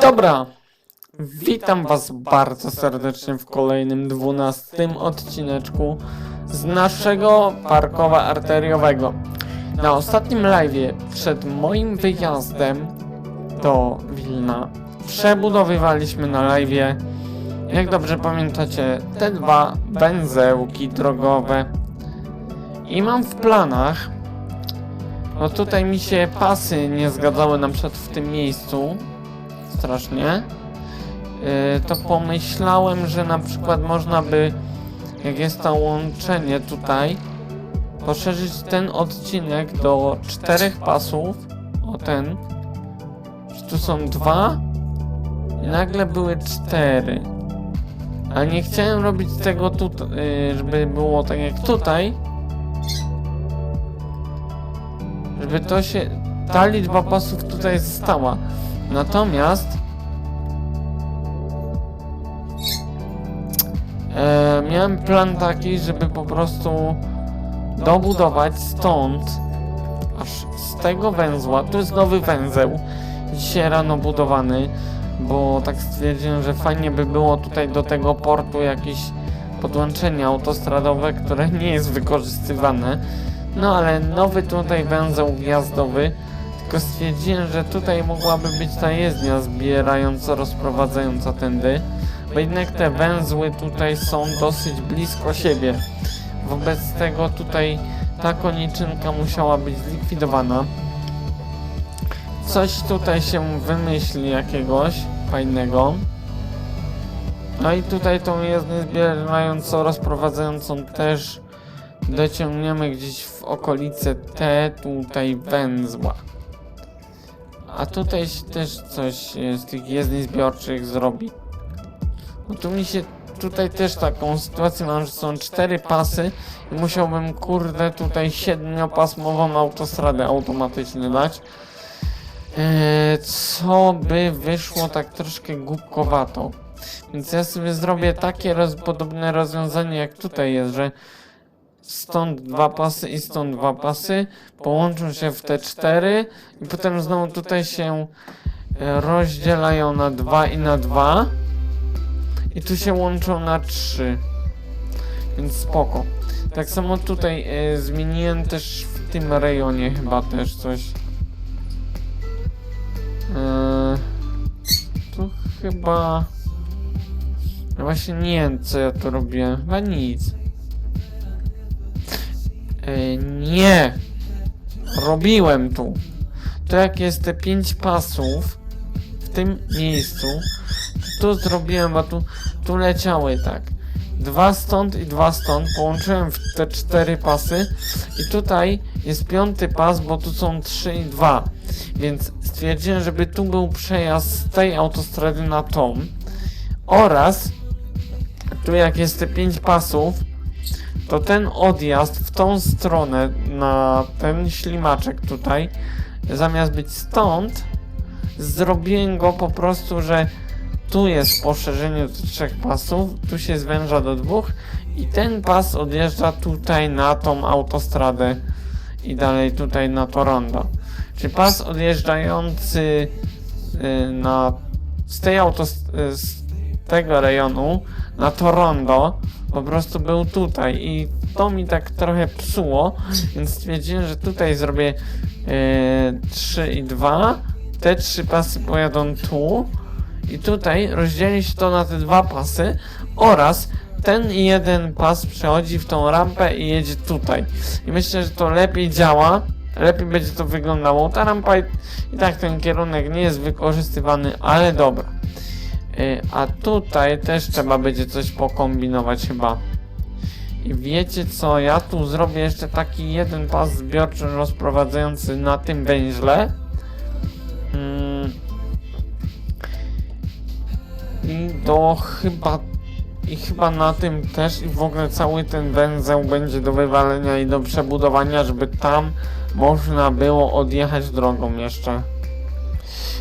Dobra, witam was bardzo serdecznie w kolejnym dwunastym odcineczku z naszego parkowa arteriowego. Na ostatnim live'ie przed moim wyjazdem do Wilna przebudowywaliśmy na live'ie, jak dobrze pamiętacie, te dwa węzełki drogowe. I mam w planach, no tutaj mi się pasy nie zgadzały na przykład w tym miejscu, strasznie, yy, to pomyślałem, że na przykład można by, jak jest to łączenie tutaj, poszerzyć ten odcinek do czterech pasów, o ten, że tu są dwa? I nagle były cztery. Ale nie chciałem robić tego tutaj, yy, żeby było tak jak tutaj, żeby to się, ta liczba pasów tutaj stała. Natomiast e, miałem plan taki, żeby po prostu dobudować stąd aż z tego węzła, tu jest nowy węzeł dzisiaj rano budowany, bo tak stwierdziłem, że fajnie by było tutaj do tego portu jakieś podłączenie autostradowe, które nie jest wykorzystywane. No ale nowy tutaj węzeł wjazdowy tylko stwierdziłem, że tutaj mogłaby być ta jezdnia zbierająco rozprowadzająca tędy, bo jednak te węzły tutaj są dosyć blisko siebie. Wobec tego tutaj ta koniczynka musiała być zlikwidowana. Coś tutaj się wymyśli jakiegoś fajnego. No i tutaj tą jezdnię zbierająco rozprowadzającą też dociągniemy gdzieś w okolice te tutaj węzła. A tutaj też coś z tych jezdni zbiorczych zrobi. No tu mi się tutaj też taką sytuację mam, że są cztery pasy i musiałbym kurde tutaj siedmiopasmową autostradę automatycznie dać. Eee, co by wyszło tak troszkę głupkowato. Więc ja sobie zrobię takie roz, podobne rozwiązanie jak tutaj jest, że stąd dwa pasy i stąd dwa pasy połączą się w te cztery i potem znowu tutaj się e, rozdzielają na dwa i na dwa i tu się łączą na trzy. Więc spoko. Tak samo tutaj e, zmieniłem też w tym rejonie chyba też coś. E, tu chyba no właśnie nie wiem co ja tu robiłem. Chyba nic. E, nie. Robiłem tu. To jak jest te pięć pasów w tym miejscu, to zrobiłem, a tu, tu leciały tak. Dwa stąd i dwa stąd. Połączyłem w te cztery pasy. I tutaj jest piąty pas, bo tu są trzy i dwa. Więc stwierdziłem, żeby tu był przejazd z tej autostrady na tą. Oraz tu jak jest te pięć pasów, to ten odjazd w tą stronę na ten ślimaczek tutaj, zamiast być stąd, zrobiłem go po prostu, że tu jest poszerzenie do trzech pasów, tu się zwęża do dwóch i ten pas odjeżdża tutaj na tą autostradę i dalej tutaj na to rondo. Czyli pas odjeżdżający y, na z tej auto z tego rejonu na to rondo po prostu był tutaj i to mi tak trochę psuło, więc stwierdziłem, że tutaj zrobię e, 3 i 2. Te trzy pasy pojadą tu i tutaj rozdzieli się to na te dwa pasy oraz ten jeden pas przechodzi w tą rampę i jedzie tutaj. I myślę, że to lepiej działa, lepiej będzie to wyglądało. Ta rampa i, i tak ten kierunek nie jest wykorzystywany, ale dobra. Y, A tutaj też trzeba będzie coś pokombinować chyba. I wiecie co, ja tu zrobię jeszcze taki jeden pas zbiorczy rozprowadzający na tym węźle. I do chyba i chyba na tym też i w ogóle cały ten węzeł będzie do wywalenia i do przebudowania, żeby tam można było odjechać drogą jeszcze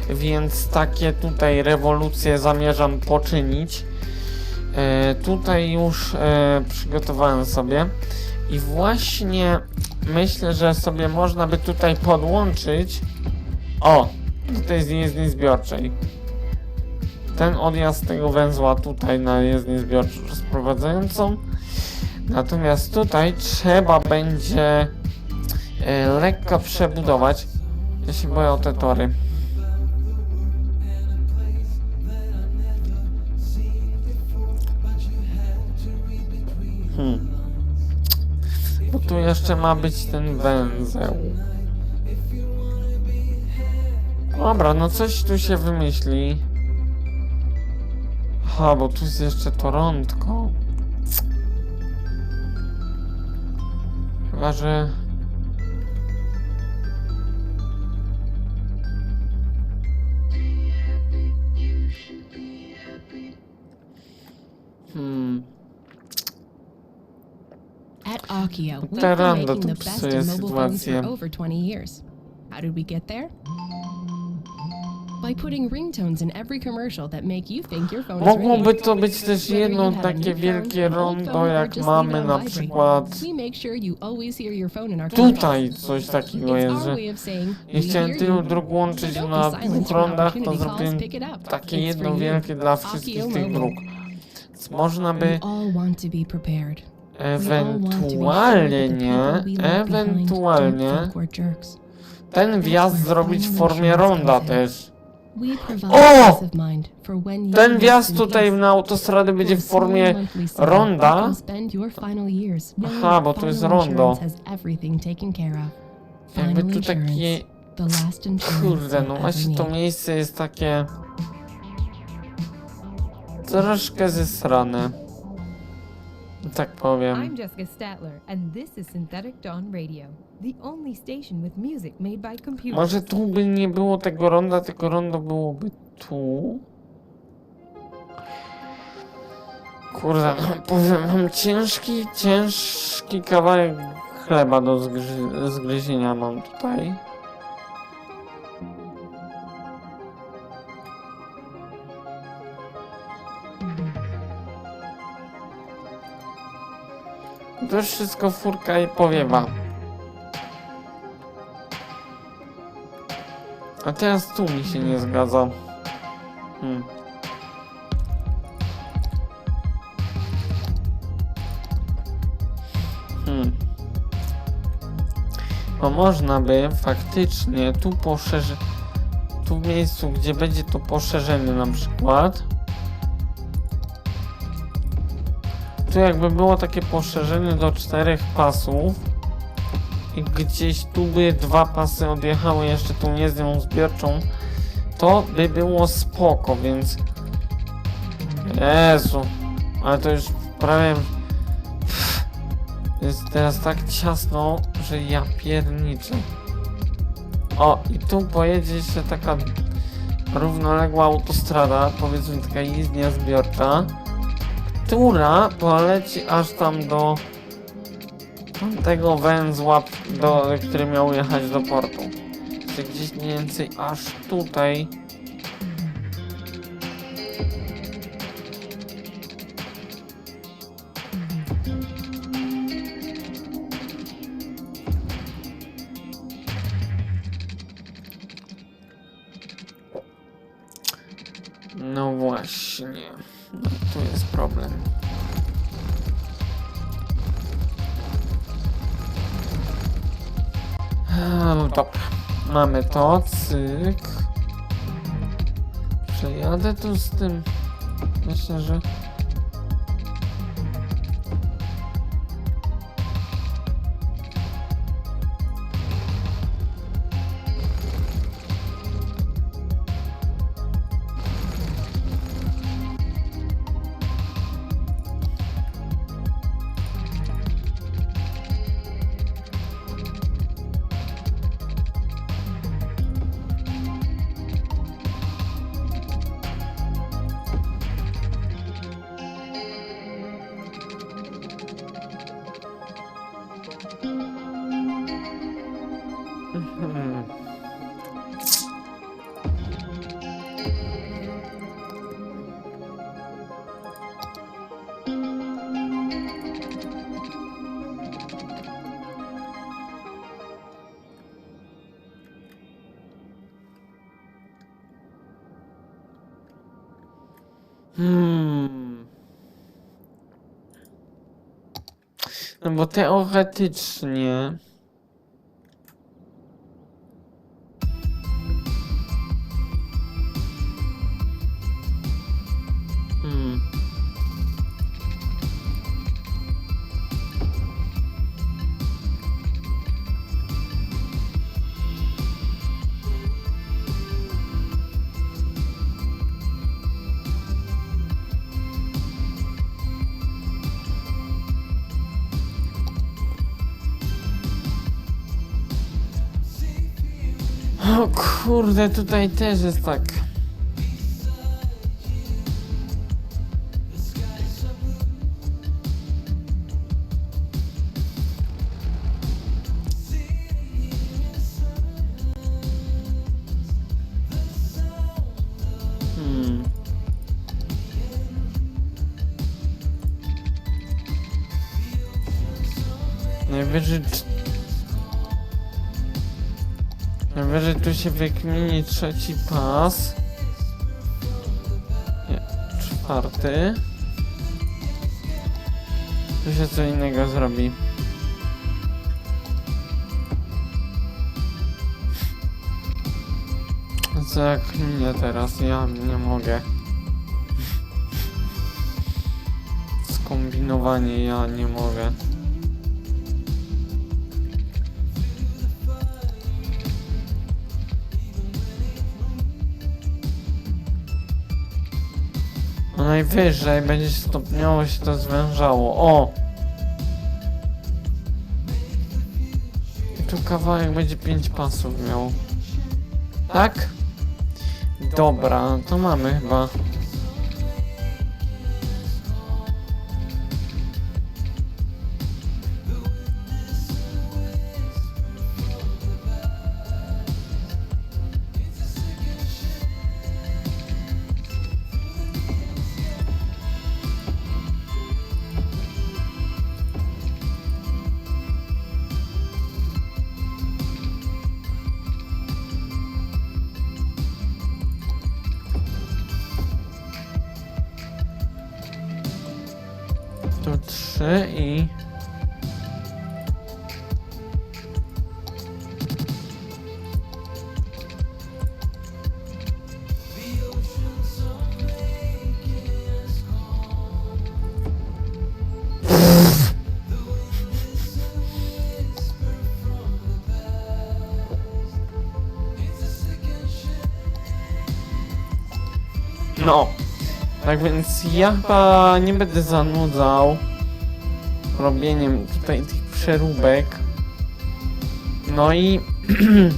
więc takie tutaj rewolucje zamierzam poczynić. E, tutaj już e, przygotowałem sobie i właśnie myślę, że sobie można by tutaj podłączyć o, do tej jezdni zbiorczej. Ten odjazd tego węzła tutaj na jezdnię zbiorczą rozprowadzającą. Natomiast tutaj trzeba będzie e, lekko przebudować. Ja się boję o te tory. Hmm. Bo tu jeszcze ma być ten węzeł. Dobra, no coś tu się wymyśli. Ha, bo tu jest jeszcze Torontko. Chyba, że... Hmm. At Akio, we've been making the best in mobile phones for over 20 years. How did we get there? By putting ringtones in every commercial that make you think your phone is Mogłoby to być też jedno takie wielkie rondo, jak mamy na przykład We make sure you always hear your phone in our phone tutaj coś takiego It's jest, our że way of saying, nie "We chciałem tylu you." dróg łączyć So don't na be silent dwóch when rondach, to opportunity calls, zrobiłem pick it up. takie It's jedno for you. wielkie dla wszystkich tych dróg. Więc można by We all want to be prepared. Ewentualnie, behind ewentualnie ten wjazd zrobić w formie ronda też. O! Ten wjazd tutaj na autostradę będzie w formie ronda. Aha, bo to jest rondo. Jakby tu takie... Kurde, no właśnie to miejsce jest takie... Troszkę zesrane. Tak powiem. I'm Jessica Statler, and this is Synthetic Dawn Radio, the only station with music made by computers. Może tu by nie było tego ronda, tylko rondo byłoby tu. Kurde, no, powiem wam, ciężki, ciężki kawałek chleba do zgryzienia mam tutaj. To już wszystko furka i powiewa. A teraz tu mi się nie zgadza. Hmm. Hmm. Bo można by faktycznie tu poszerzyć. Tu w miejscu, gdzie będzie to poszerzenie na przykład. Tu jakby było takie poszerzenie do czterech pasów i gdzieś tu by dwa pasy odjechały jeszcze tą jezdnią zbiorczą, to by było spoko, więc... Jezu, ale to już prawie... Jest teraz tak ciasno, że ja pierniczę. O, i tu pojedzie jeszcze taka równoległa autostrada, powiedzmy taka jezdnia zbiorcza, która poleci aż tam do tamtego węzła, do, który miał jechać do portu. Czy gdzieś mniej więcej aż tutaj. No właśnie. No, tu jest problem. Dobra, mamy to, cyk. Przejadę tu z tym. Myślę, że. No bo teoretycznie. Kurde, tutaj też jest tak. Hmm. Najwyżej tu się wykmini trzeci pas. Nie, czwarty. Tu się co innego zrobi. Mnie teraz? Ja nie mogę. Skombinowanie ja nie mogę. Najwyżej będzie stopniowo się to zwężało. O! I tu kawałek będzie 5 pasów miał. Tak? Dobra, to mamy chyba. No. Tak więc ja chyba nie będę zanudzał robieniem tutaj tych przeróbek. No i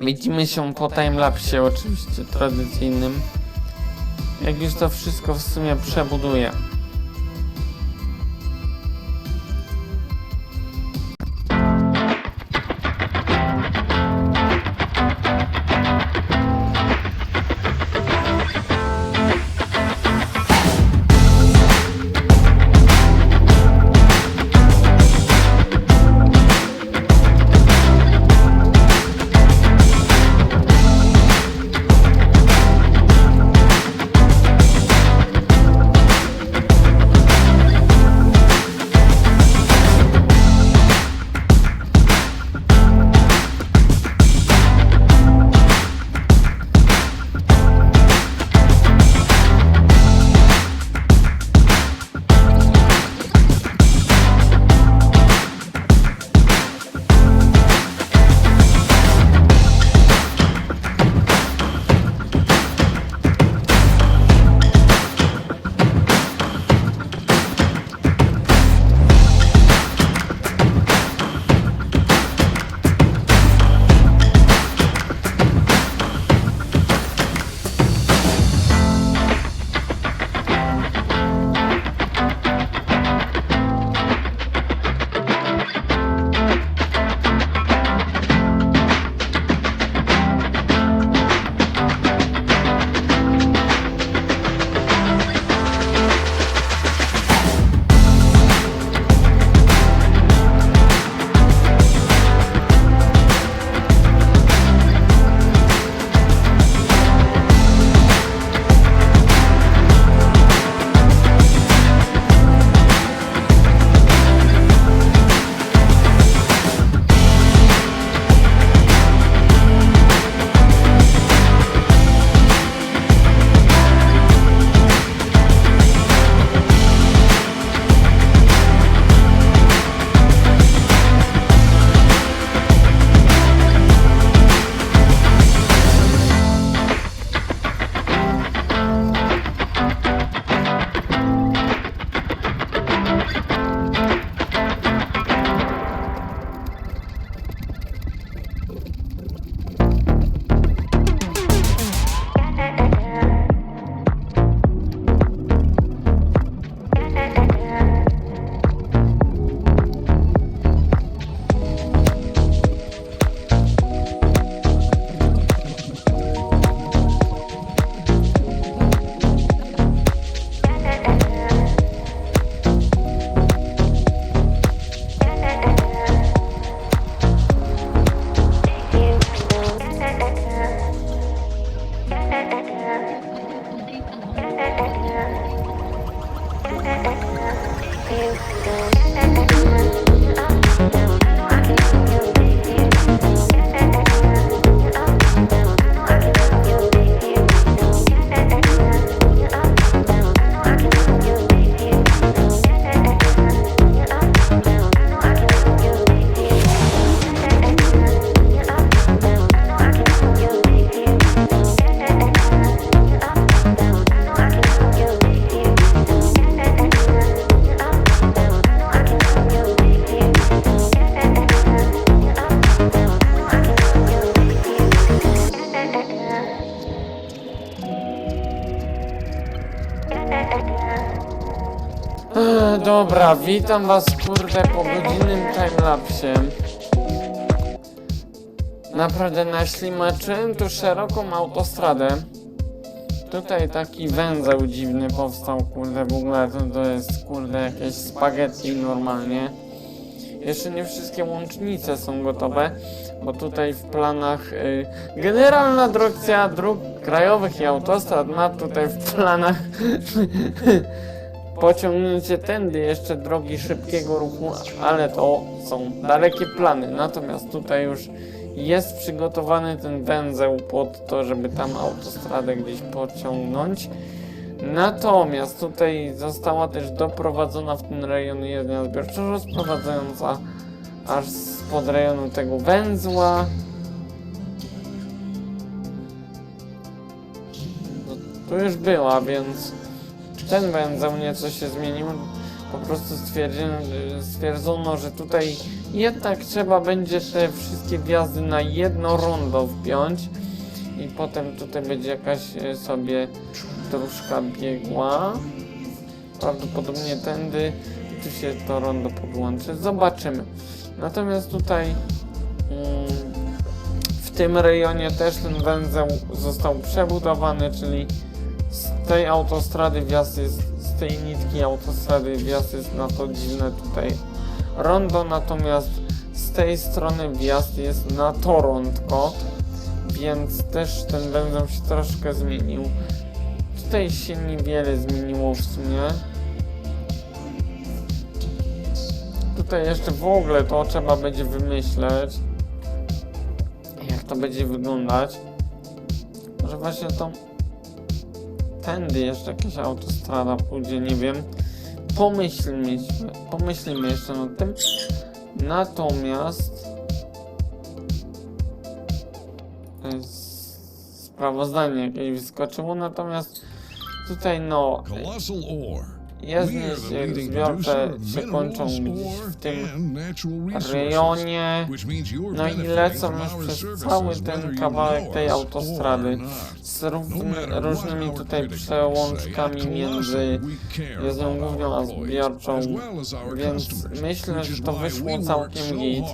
widzimy się po timelapsie oczywiście tradycyjnym. Jak już to wszystko w sumie przebuduję. Dobra, witam was kurde po godzinnym timelapsie. Naprawdę naślimaczyłem tu szeroką autostradę. Tutaj taki węzeł dziwny powstał, kurde, w ogóle to, to jest, kurde, jakieś spaghetti normalnie. Jeszcze nie wszystkie łącznice są gotowe, bo tutaj w planach y, Generalna Dyrekcja Dróg Krajowych i Autostrad ma tutaj w planach pociągnięcie tędy jeszcze drogi szybkiego ruchu, ale to są dalekie plany. Natomiast tutaj już jest przygotowany ten węzeł pod to, żeby tam autostradę gdzieś pociągnąć. Natomiast tutaj została też doprowadzona w ten rejon jezdnia zbiorcza rozprowadzająca aż spod rejonu tego węzła. No, tu już była, więc ten węzeł nieco się zmienił. Po prostu stwierdzono, że tutaj jednak trzeba będzie te wszystkie wjazdy na jedno rondo wpiąć i potem tutaj będzie jakaś e, sobie dróżka biegła. Prawdopodobnie tędy tu się to rondo podłączy. Zobaczymy. Natomiast tutaj mm, w tym rejonie też ten węzeł został przebudowany, czyli tej autostrady wjazd jest, z tej nitki autostrady wjazd jest na to dziwne tutaj rondo, natomiast z tej strony wjazd jest na to rondko, więc też ten węzeł się troszkę zmienił. Tutaj się niewiele zmieniło w sumie. Tutaj jeszcze w ogóle to trzeba będzie wymyśleć, jak to będzie wyglądać. Może właśnie to tędy jeszcze jakaś autostrada pójdzie, nie wiem. Pomyślmy, pomyślmy jeszcze nad tym. Natomiast to jest sprawozdanie jakieś wyskoczyło, natomiast tutaj no Colossal ore. Leading zbiorcze się kończą gdzieś w tym rejonie. No i lecą już przez cały ten kawałek tej autostrady z No równy, różnymi tutaj przełączkami między jezdnią główną a zbiorczą, więc myślę, że to wyszło całkiem git.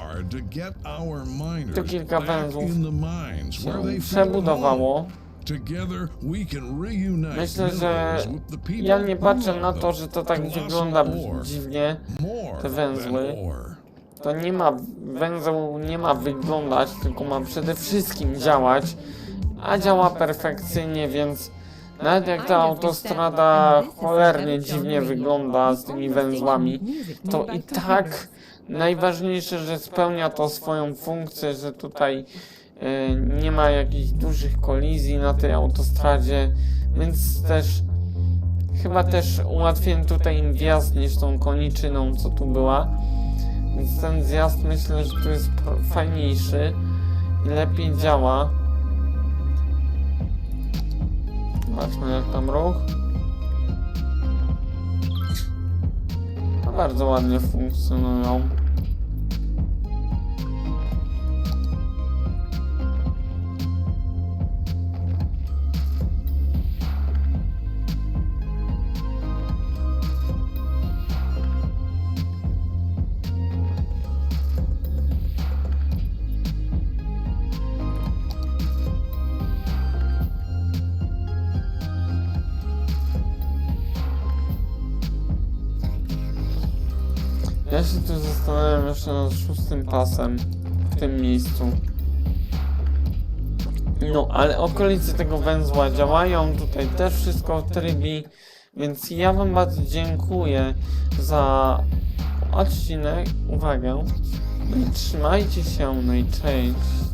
Tu kilka węzłów się przebudowało. Myślę, że ja nie patrzę na to, że to tak wygląda dziwnie. te węzły. To nie ma, węzeł nie ma wyglądać, tylko ma przede wszystkim działać, a działa perfekcyjnie, więc nawet jak ta autostrada cholernie dziwnie wygląda z tymi węzłami, to i tak najważniejsze, że spełnia to swoją funkcję, że tutaj nie ma jakichś dużych kolizji na tej autostradzie, więc też chyba też ułatwiłem tutaj im wjazd niż tą koniczyną, co tu była. Więc ten zjazd myślę, że tu jest fajniejszy i lepiej działa. Zobaczmy jak tam ruch. No bardzo ładnie funkcjonują. Ja się tu zastanawiam jeszcze nad szóstym pasem w tym miejscu. No, ale okolice tego węzła działają, tutaj też wszystko w trybie, więc ja wam bardzo dziękuję za odcinek, uwagę, i trzymajcie się, no i cześć.